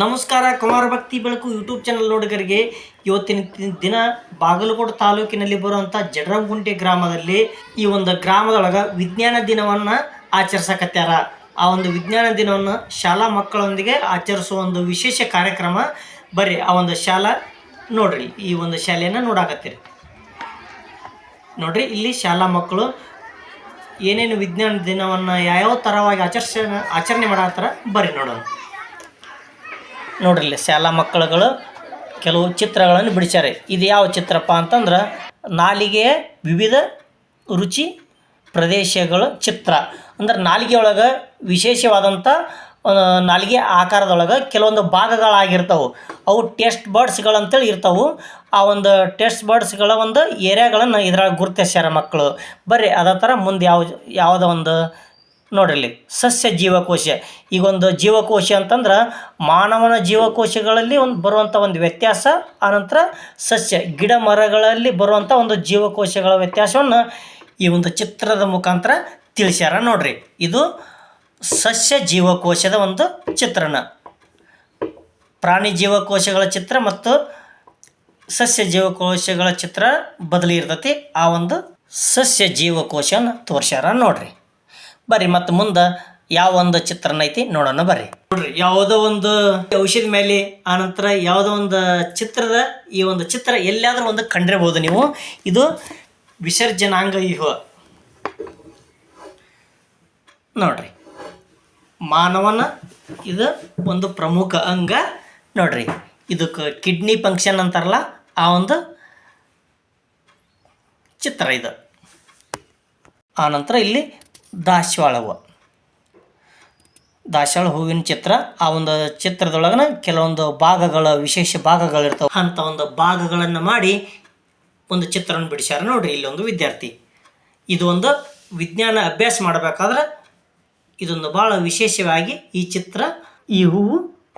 ನಮಸ್ಕಾರ, ಕುಮಾರ ಭಕ್ತಿ ಬೆಳಕು ಯೂಟ್ಯೂಬ್ ಚಾನಲ್ ನೋಡಿಗರಿಗೆ. ಇವತ್ತಿನ ದಿನ ಬಾಗಲಕೋಟೆ ತಾಲೂಕಿನಲ್ಲಿ ಬರುವಂಥ ಜಡರಂಗುಂಟೆ ಗ್ರಾಮದಲ್ಲಿ ಈ ಒಂದು ಗ್ರಾಮದೊಳಗೆ ವಿಜ್ಞಾನ ದಿನವನ್ನು ಆಚರಿಸಕತ್ಯಾರ. ಆ ಒಂದು ವಿಜ್ಞಾನ ದಿನವನ್ನು ಶಾಲಾ ಮಕ್ಕಳೊಂದಿಗೆ ಆಚರಿಸುವ ಒಂದು ವಿಶೇಷ ಕಾರ್ಯಕ್ರಮ. ಬರ್ರಿ, ಆ ಒಂದು ಶಾಲಾ ನೋಡ್ರಿ, ಈ ಒಂದು ಶಾಲೆಯನ್ನು ನೋಡಾಕತ್ತೀರಿ. ನೋಡ್ರಿ, ಇಲ್ಲಿ ಶಾಲಾ ಮಕ್ಕಳು ಏನೇನು ವಿಜ್ಞಾನ ದಿನವನ್ನು ಯಾವ್ಯಾವ ಥರವಾಗಿ ಆಚರಿಸ ಆಚರಣೆ ಮಾಡತ್ತಾರ ಬರ್ರಿ ನೋಡೋಣ. ನೋಡ್ರಿ ಶಾಲಾ ಮಕ್ಕಳುಗಳು ಕೆಲವು ಚಿತ್ರಗಳನ್ನು ಬಿಡಿಸ್ಯಾರೆ. ಇದು ಯಾವ ಚಿತ್ರಪ್ಪ ಅಂತಂದ್ರೆ ನಾಲಿಗೆಯ ವಿವಿಧ ರುಚಿ ಪ್ರದೇಶಗಳ ಚಿತ್ರ. ಅಂದ್ರೆ ನಾಲಿಗೆ ಒಳಗೆ ವಿಶೇಷವಾದಂಥ ನಾಲಿಗೆ ಆಕಾರದೊಳಗೆ ಕೆಲವೊಂದು ಭಾಗಗಳಾಗಿರ್ತವೆ. ಅವು ಟೆಸ್ಟ್ ಬರ್ಡ್ಸ್ಗಳಂತೇಳಿ ಇರ್ತವೆ. ಆ ಒಂದು ಟೆಸ್ಟ್ ಬರ್ಡ್ಸ್ಗಳ ಒಂದು ಏರಿಯಾಗಳನ್ನು ಇದ್ರಾಗ ಗುರುತಿಸ್ಯಾರ ಮಕ್ಕಳು. ಬರ್ರಿ, ಅದೇ ಥರ ಮುಂದೆ ಯಾವ, ಯಾವುದೋ ಒಂದು ನೋಡ್ರಿ, ಸಸ್ಯ ಜೀವಕೋಶ. ಈಗ ಒಂದು ಜೀವಕೋಶ ಅಂತಂದ್ರೆ ಮಾನವನ ಜೀವಕೋಶಗಳಲ್ಲಿ ಒಂದು ಬರುವಂಥ ಒಂದು ವ್ಯತ್ಯಾಸ, ಆನಂತರ ಸಸ್ಯ, ಗಿಡ ಮರಗಳಲ್ಲಿ ಬರುವಂಥ ಒಂದು ಜೀವಕೋಶಗಳ ವ್ಯತ್ಯಾಸವನ್ನು ಈ ಒಂದು ಚಿತ್ರದ ಮುಖಾಂತರ ತಿಳಿಸ್ಯಾರ ನೋಡ್ರಿ. ಇದು ಸಸ್ಯ ಜೀವಕೋಶದ ಒಂದು ಚಿತ್ರಣ. ಪ್ರಾಣಿ ಜೀವಕೋಶಗಳ ಚಿತ್ರ ಮತ್ತು ಸಸ್ಯ ಜೀವಕೋಶಗಳ ಚಿತ್ರ ಬದಲಿ ಇರ್ತತಿ. ಆ ಒಂದು ಸಸ್ಯ ಜೀವಕೋಶವನ್ನು ತೋರ್ಸ್ಯಾರ ನೋಡ್ರಿ. ಬರ್ರಿ ಮತ್ತು ಮುಂದೆ ಯಾವ ಒಂದು ಚಿತ್ರನ ಐತಿ ನೋಡೋಣ ಬರ್ರಿ. ನೋಡ್ರಿ, ಯಾವುದೋ ಒಂದು ಔಷಧಿ ಮೇಲೆ ಆನಂತರ ಯಾವುದೋ ಒಂದು ಚಿತ್ರದ ಈ ಒಂದು ಚಿತ್ರ ಎಲ್ಲಾದ್ರೂ ಒಂದು ಕಂಡಿರಬಹುದು ನೀವು. ಇದು ವಿಸರ್ಜನಾಂಗ ಇಹ ನೋಡ್ರಿ, ಮಾನವನ ಇದು ಒಂದು ಪ್ರಮುಖ ಅಂಗ. ನೋಡ್ರಿ, ಇದಕ್ಕೆ ಕಿಡ್ನಿ ಫಂಕ್ಷನ್ ಅಂತಾರಲ್ಲ, ಆ ಒಂದು ಚಿತ್ರ ಇದು. ಆನಂತರ ಇಲ್ಲಿ ದಾಸವಾಳ ಹೂವು ದಾಸವಾಳ ಹೂವಿನ ಚಿತ್ರ, ಆ ಒಂದು ಚಿತ್ರದೊಳಗನ ಕೆಲವೊಂದು ಭಾಗಗಳ ವಿಶೇಷ ಭಾಗಗಳಿರ್ತವೆ. ಅಂಥ ಒಂದು ಭಾಗಗಳನ್ನು ಮಾಡಿ ಒಂದು ಚಿತ್ರವನ್ನು ಬಿಡಿಸ್ಯಾರ ನೋಡ್ರಿ ಇಲ್ಲೊಂದು ವಿದ್ಯಾರ್ಥಿ. ಇದೊಂದು ವಿಜ್ಞಾನ ಅಭ್ಯಾಸ ಮಾಡಬೇಕಾದ್ರೆ ಇದೊಂದು ಭಾಳ ವಿಶೇಷವಾಗಿ ಈ ಚಿತ್ರ, ಈ ಹೂವು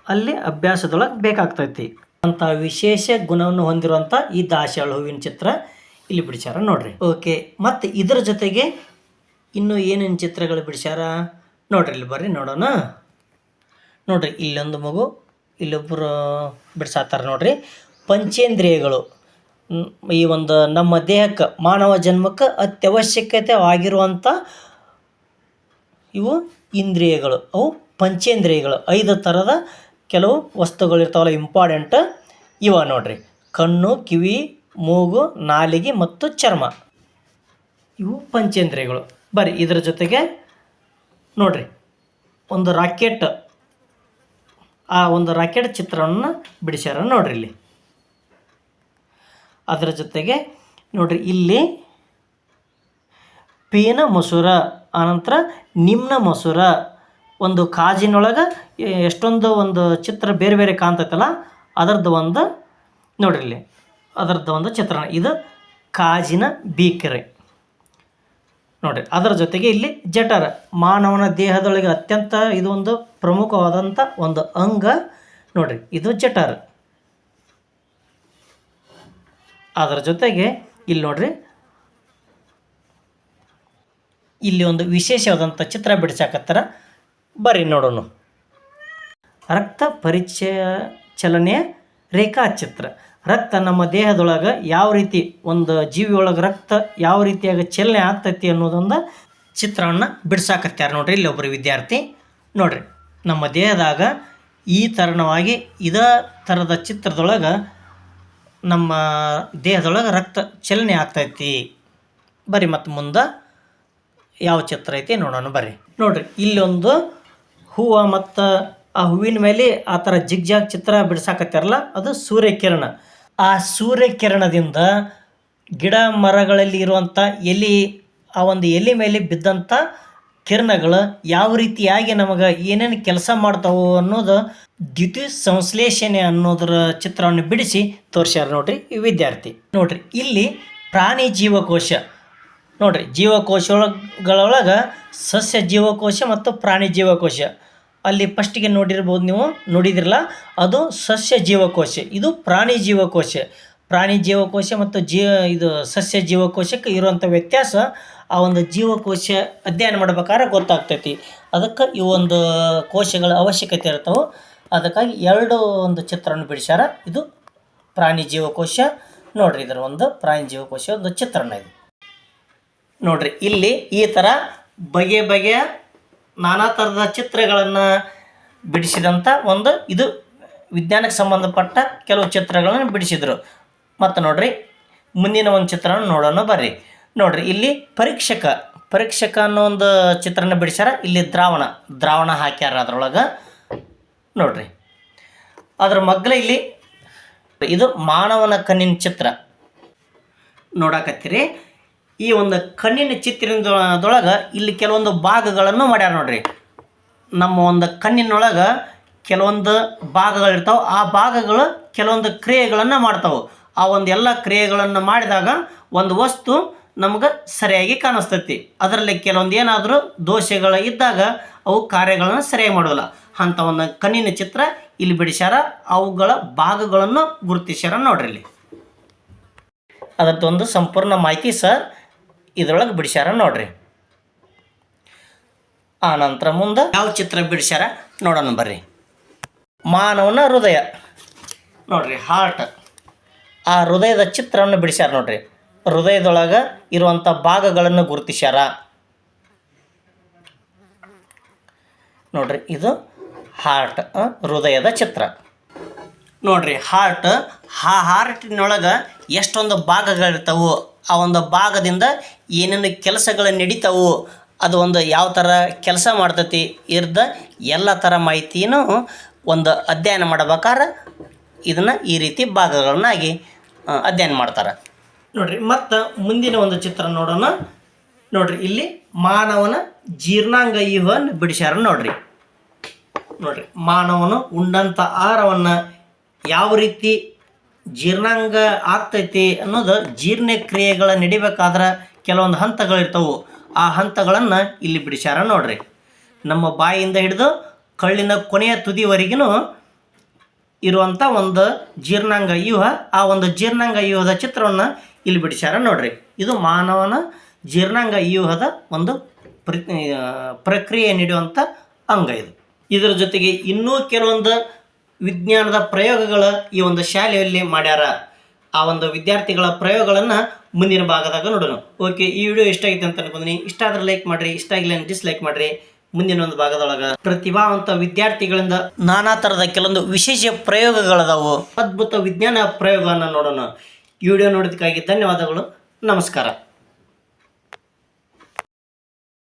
ಅಲ್ಲಿ ಅಭ್ಯಾಸದೊಳಗೆ ಬೇಕಾಗ್ತೈತಿ. ಅಂತ ವಿಶೇಷ ಗುಣವನ್ನು ಹೊಂದಿರುವಂಥ ಈ ದಾಸವಾಳ ಹೂವಿನ ಚಿತ್ರ ಇಲ್ಲಿ ಬಿಡಿಸ್ಯಾರ ನೋಡ್ರಿ. ಓಕೆ ಮತ್ತು ಇದರ ಜೊತೆಗೆ ಇನ್ನು ಏನೇನು ಚಿತ್ರಗಳು ಬಿಡಿಸ್ಯಾರ? ನೋಡ್ರಿ ಇಲ್ಲಿ ಬರ್ರಿ, ನೋಡೋಣ. ನೋಡ್ರಿ, ಇಲ್ಲೊಂದು ಮಗು ಇಲ್ಲೊಬ್ಬರು ಬಿಡ್ಸಾತಾರ ನೋಡ್ರಿ. ಪಂಚೇಂದ್ರಿಯಗಳು. ಈ ಒಂದು ನಮ್ಮ ದೇಹಕ್ಕೆ, ಮಾನವ ಜನ್ಮಕ್ಕೆ ಅತ್ಯವಶ್ಯಕತೆ ಆಗಿರುವಂಥ ಇವು ಇಂದ್ರಿಯಗಳು. ಅವು ಪಂಚೇಂದ್ರಿಯಗಳು. ಐದು ಥರದ ಕೆಲವು ವಸ್ತುಗಳಿರ್ತಾವಲ್ಲ ಇಂಪಾರ್ಟೆಂಟ್ ಇವ ನೋಡ್ರಿ. ಕಣ್ಣು, ಕಿವಿ, ಮೂಗು, ನಾಲಿಗೆ ಮತ್ತು ಚರ್ಮ. ಇವು ಪಂಚೇಂದ್ರಿಯಗಳು. ಬರ್ರಿ, ಇದರ ಜೊತೆಗೆ ನೋಡ್ರಿ, ಒಂದು ರಾಕೆಟ್, ಆ ಒಂದು ರಾಕೆಟ್ ಚಿತ್ರವನ್ನು ಬಿಡಿಸ್ಯಾರ ನೋಡ್ರಿ ಇಲ್ಲಿ. ಅದರ ಜೊತೆಗೆ ನೋಡ್ರಿ, ಇಲ್ಲಿ ಪೀನ ಮಸೂರ, ಆನಂತರ ನಿಮ್ನ ಮಸೂರ, ಒಂದು ಕಾಜಿನೊಳಗೆ ಎಷ್ಟೊಂದು ಒಂದು ಚಿತ್ರ ಬೇರೆ ಬೇರೆ ಕಾಣ್ತೈತಲ್ಲ ಅದರದ್ದು ಒಂದು ನೋಡ್ರಿ ಇಲ್ಲಿ ಅದರದ್ದು ಒಂದು ಚಿತ್ರಣ. ಇದು ಕಾಜಿನ ಬೀಕರೆ. ನೋಡ್ರಿ ಅದರ ಜೊತೆಗೆ ಇಲ್ಲಿ ಜಠರ, ಮಾನವನ ದೇಹದೊಳಗೆ ಅತ್ಯಂತ ಇದೊಂದು ಪ್ರಮುಖವಾದಂಥ ಒಂದು ಅಂಗ. ನೋಡಿರಿ ಇದು ಜಠರ. ಅದರ ಜೊತೆಗೆ ಇಲ್ಲಿ ನೋಡ್ರಿ, ಇಲ್ಲಿ ಒಂದು ವಿಶೇಷವಾದಂಥ ಚಿತ್ರ ಬಿಡಿಸಾಕತ್ತಾರ. ಬರ್ರಿ ನೋಡೋಣ. ರಕ್ತ ಪರಿಚಯ ಚಲನೆಯ ರೇಖಾಚಿತ್ರ. ರಕ್ತ ನಮ್ಮ ದೇಹದೊಳಗೆ ಯಾವ ರೀತಿ ಒಂದು ಜೀವಿಯೊಳಗೆ ರಕ್ತ ಯಾವ ರೀತಿಯಾಗಿ ಚಲನೆ ಆಗ್ತೈತಿ ಅನ್ನೋದೊಂದು ಚಿತ್ರವನ್ನು ಬಿಡ್ಸಾಕತ್ಯಾರ ನೋಡ್ರಿ ಇಲ್ಲಿ ಒಬ್ಬರು ವಿದ್ಯಾರ್ಥಿ. ನೋಡ್ರಿ, ನಮ್ಮ ದೇಹದಾಗ ಈ ತರಣವಾಗಿ ಇದೇ ಥರದ ಚಿತ್ರದೊಳಗೆ ನಮ್ಮ ದೇಹದೊಳಗೆ ರಕ್ತ ಚಲನೆ ಆಗ್ತೈತಿ. ಬರ್ರಿ ಮತ್ತು ಮುಂದೆ ಯಾವ ಚಿತ್ರ ಐತಿ ನೋಡೋಣ ಬರ್ರಿ ನೋಡ್ರಿ, ಇಲ್ಲೊಂದು ಹೂವು ಮತ್ತು ಆ ಹೂವಿನ ಮೇಲೆ ಆ ಥರ ಜಿಗ್ಜಾಗ್ ಚಿತ್ರ ಬಿಡ್ಸಾಕತ್ತಾರಲ್ಲ, ಅದು ಸೂರ್ಯಕಿರಣ. ಆ ಸೂರ್ಯಕಿರಣದಿಂದ ಗಿಡ ಮರಗಳಲ್ಲಿ ಇರುವಂಥ ಎಲೆ, ಆ ಒಂದು ಎಲೆ ಮೇಲೆ ಬಿದ್ದಂಥ ಕಿರಣಗಳು ಯಾವ ರೀತಿಯಾಗಿ ನಮಗೆ ಏನೇನು ಕೆಲಸ ಮಾಡ್ತಾವು ಅನ್ನೋದು ದ್ಯುತಿ ಸಂಶ್ಲೇಷಣೆ ಅನ್ನೋದರ ಚಿತ್ರವನ್ನು ಬಿಡಿಸಿ ತೋರಿಸ್ಯಾರ ನೋಡ್ರಿ ಈ ವಿದ್ಯಾರ್ಥಿ. ನೋಡ್ರಿ, ಇಲ್ಲಿ ಪ್ರಾಣಿ ಜೀವಕೋಶ. ನೋಡ್ರಿ, ಜೀವಕೋಶಗಳೊಳಗೆ ಸಸ್ಯ ಜೀವಕೋಶ ಮತ್ತು ಪ್ರಾಣಿ ಜೀವಕೋಶ. ಅಲ್ಲಿ ಫಸ್ಟಿಗೆ ನೋಡಿರ್ಬೋದು ನೀವು, ನೋಡಿದಿರಲ್ಲ? ಅದು ಸಸ್ಯ ಜೀವಕೋಶ. ಇದು ಪ್ರಾಣಿ ಜೀವಕೋಶ. ಪ್ರಾಣಿ ಜೀವಕೋಶ ಮತ್ತು ಜೀ, ಇದು ಸಸ್ಯ ಜೀವಕೋಶಕ್ಕೆ ಇರುವಂಥ ವ್ಯತ್ಯಾಸ ಆ ಒಂದು ಜೀವಕೋಶ ಅಧ್ಯಯನ ಮಾಡ್ಬೇಕಾದ್ರೆ ಗೊತ್ತಾಗ್ತೈತಿ. ಅದಕ್ಕೆ ಈ ಒಂದು ಕೋಶಗಳ ಅವಶ್ಯಕತೆ ಇರ್ತವೆ. ಅದಕ್ಕಾಗಿ ಎರಡು ಒಂದು ಚಿತ್ರವನ್ನು ಬಿಡಿಸ್ಯಾರ. ಇದು ಪ್ರಾಣಿ ಜೀವಕೋಶ, ನೋಡ್ರಿ ಇದರ ಒಂದು ಪ್ರಾಣಿ ಜೀವಕೋಶ ಒಂದು ಚಿತ್ರಣ ಇದು. ನೋಡ್ರಿ, ಇಲ್ಲಿ ಈ ಥರ ಬಗೆ ಬಗೆಯ ನಾನಾ ಥರದ ಚಿತ್ರಗಳನ್ನು ಬಿಡಿಸಿದಂಥ ಒಂದು ಇದು ವಿಜ್ಞಾನಕ್ಕೆ ಸಂಬಂಧಪಟ್ಟ ಕೆಲವು ಚಿತ್ರಗಳನ್ನು ಬಿಡಿಸಿದರು. ಮತ್ತು ನೋಡ್ರಿ, ಮುಂದಿನ ಒಂದು ಚಿತ್ರನ ನೋಡೋಣ ಬರ್ರಿ. ನೋಡ್ರಿ, ಇಲ್ಲಿ ಪರೀಕ್ಷಕ ಪರೀಕ್ಷಕ ಅನ್ನೋ ಒಂದು ಚಿತ್ರನ ಬಿಡಿಸ್ಯಾರ. ಇಲ್ಲಿ ದ್ರಾವಣ ದ್ರಾವಣ ಹಾಕ್ಯಾರ ಅದ್ರೊಳಗೆ. ನೋಡ್ರಿ, ಅದ್ರ ಮಗ್ಲ ಇಲ್ಲಿ ಇದು ಮಾನವನ ಕಣ್ಣಿನ ಚಿತ್ರ. ನೋಡಾಕತ್ತೀರಿ. ಈ ಒಂದು ಕಣ್ಣಿನ ಚಿತ್ರದೊಳಗೆ ಇಲ್ಲಿ ಕೆಲವೊಂದು ಭಾಗಗಳನ್ನು ಮಾಡ್ಯಾರ ನೋಡ್ರಿ. ನಮ್ಮ ಒಂದು ಕಣ್ಣಿನೊಳಗೆ ಕೆಲವೊಂದು ಭಾಗಗಳಿರ್ತಾವೆ ಆ ಭಾಗಗಳು ಕೆಲವೊಂದು ಕ್ರಿಯೆಗಳನ್ನು ಮಾಡ್ತಾವೆ. ಆ ಒಂದು ಎಲ್ಲ ಕ್ರಿಯೆಗಳನ್ನು ಮಾಡಿದಾಗ ಒಂದು ವಸ್ತು ನಮ್ಗೆ ಸರಿಯಾಗಿ ಕಾಣಿಸ್ತೈತಿ. ಅದರಲ್ಲಿ ಕೆಲವೊಂದು ಏನಾದರೂ ದೋಷಗಳು ಇದ್ದಾಗ ಅವು ಕಾರ್ಯಗಳನ್ನು ಸರಿಯಾಗಿ ಮಾಡೋಲ್ಲ ಅಂಥ ಒಂದು ಕಣ್ಣಿನ ಚಿತ್ರ ಇಲ್ಲಿ ಬಿಡಿಸ್ಯಾರ. ಅವುಗಳ ಭಾಗಗಳನ್ನು ಗುರುತಿಸ್ಯಾರ ನೋಡ್ರಿ ಇಲ್ಲಿ. ಅದರದ್ದೊಂದು ಸಂಪೂರ್ಣ ಮಾಹಿತಿ ಸಹ ಇದ್ರೊಳಗೆ ಬಿಡಿಸ್ಯಾರ ನೋಡ್ರಿ. ಆ ನಂತರ ಮುಂದೆ ಯಾವ ಚಿತ್ರ ಬಿಡಿಸ್ಯಾರ ನೋಡೋಣ ಬರ್ರಿ. ಮಾನವನ ಹೃದಯ. ನೋಡ್ರಿ ಹಾರ್ಟ್ ಆ ಹೃದಯದ ಚಿತ್ರವನ್ನು ಬಿಡಿಸ್ಯಾರ ನೋಡ್ರಿ. ಹೃದಯದೊಳಗೆ ಇರುವಂಥ ಭಾಗಗಳನ್ನು ಗುರುತಿಸ್ಯಾರ. ನೋಡ್ರಿ ಇದು ಹಾರ್ಟ್ ಹೃದಯದ ಚಿತ್ರ. ನೋಡ್ರಿ ಹಾರ್ಟ್ ಆ ಹಾರ್ಟಿನೊಳಗೆ ಎಷ್ಟೊಂದು ಭಾಗಗಳಿರ್ತಾವು ಆ ಒಂದು ಭಾಗದಿಂದ ಏನೇನು ಕೆಲಸಗಳು ನಡೀತಾವು, ಅದು ಒಂದು ಯಾವ ಥರ ಕೆಲಸ ಮಾಡ್ತತಿ, ಇರ್ದ ಎಲ್ಲ ಥರ ಮಾಹಿತಿನೂ ಒಂದು ಅಧ್ಯಯನ ಮಾಡ್ಬೇಕಾದ್ರೆ ಇದನ್ನು ಈ ರೀತಿ ಭಾಗಗಳನ್ನಾಗಿ ಅಧ್ಯಯನ ಮಾಡ್ತಾರೆ. ನೋಡಿರಿ, ಮತ್ತು ಮುಂದಿನ ಒಂದು ಚಿತ್ರ ನೋಡೋಣ. ನೋಡ್ರಿ, ಇಲ್ಲಿ ಮಾನವನ ಜೀರ್ಣಾಂಗ ಇವನ್ನು ಬಿಡಿಸ್ಯಾರ ನೋಡಿರಿ. ನೋಡಿರಿ, ಮಾನವನು ಉಂಡಂಥ ಆಹಾರವನ್ನು ಯಾವ ರೀತಿ ಜೀರ್ಣಾಂಗ ಆಗ್ತೈತಿ ಅನ್ನೋದು ಜೀರ್ಣ ಕ್ರಿಯೆಗಳ ನಡಿಬೇಕಾದ್ರೆ ಕೆಲವೊಂದು ಹಂತಗಳಿರ್ತವು. ಆ ಹಂತಗಳನ್ನು ಇಲ್ಲಿ ಬಿಡಿಸ್ಯಾರ ನೋಡ್ರಿ. ನಮ್ಮ ಬಾಯಿಯಿಂದ ಹಿಡಿದು ಕಳ್ಳಿನ ಕೊನೆಯ ತುದಿವರೆಗಿನ ಇರುವಂಥ ಒಂದು ಜೀರ್ಣಾಂಗ ವ್ಯೂಹ, ಆ ಒಂದು ಜೀರ್ಣಾಂಗ ವ್ಯೂಹದ ಚಿತ್ರವನ್ನು ಇಲ್ಲಿ ಬಿಡಿಸ್ಯಾರ ನೋಡ್ರಿ. ಇದು ಮಾನವನ ಜೀರ್ಣಾಂಗ ವ್ಯೂಹದ ಒಂದು ಪ್ರ ಪ್ರಕ್ರಿಯೆ ನೀಡುವಂಥ ಅಂಗ ಇದು. ಇದರ ಜೊತೆಗೆ ಇನ್ನೂ ಕೆಲವೊಂದು ವಿಜ್ಞಾನದ ಪ್ರಯೋಗಗಳ ಈ ಒಂದು ಶಾಲೆಯಲ್ಲಿ ಮಾಡ್ಯಾರ. ಆ ಒಂದು ವಿದ್ಯಾರ್ಥಿಗಳ ಪ್ರಯೋಗಗಳನ್ನು ಮುಂದಿನ ಭಾಗದಾಗ ನೋಡೋಣ. ಓಕೆ ಈ ವಿಡಿಯೋ ಇಷ್ಟ ಆಗಿದೆ ಅಂತ ಅನ್ಕೊಂಡಿ ಇಷ್ಟ ಆದ್ರೆ ಲೈಕ್ ಮಾಡ್ರಿ, ಇಷ್ಟ ಆಗಿಲ್ಲ ಡಿಸ್ಲೈಕ್ ಮಾಡ್ರಿ. ಮುಂದಿನ ಒಂದು ಭಾಗದೊಳಗ ಪ್ರತಿಭಾವಂತ ವಿದ್ಯಾರ್ಥಿಗಳಿಂದ ನಾನಾ ಥರದ ಕೆಲವೊಂದು ವಿಶೇಷ ಪ್ರಯೋಗಗಳದಾವು. ಅದ್ಭುತ ವಿಜ್ಞಾನ ಪ್ರಯೋಗವನ್ನು ನೋಡೋಣ. ಈ ವಿಡಿಯೋ ನೋಡೋದಕ್ಕಾಗಿ ಧನ್ಯವಾದಗಳು. ನಮಸ್ಕಾರ.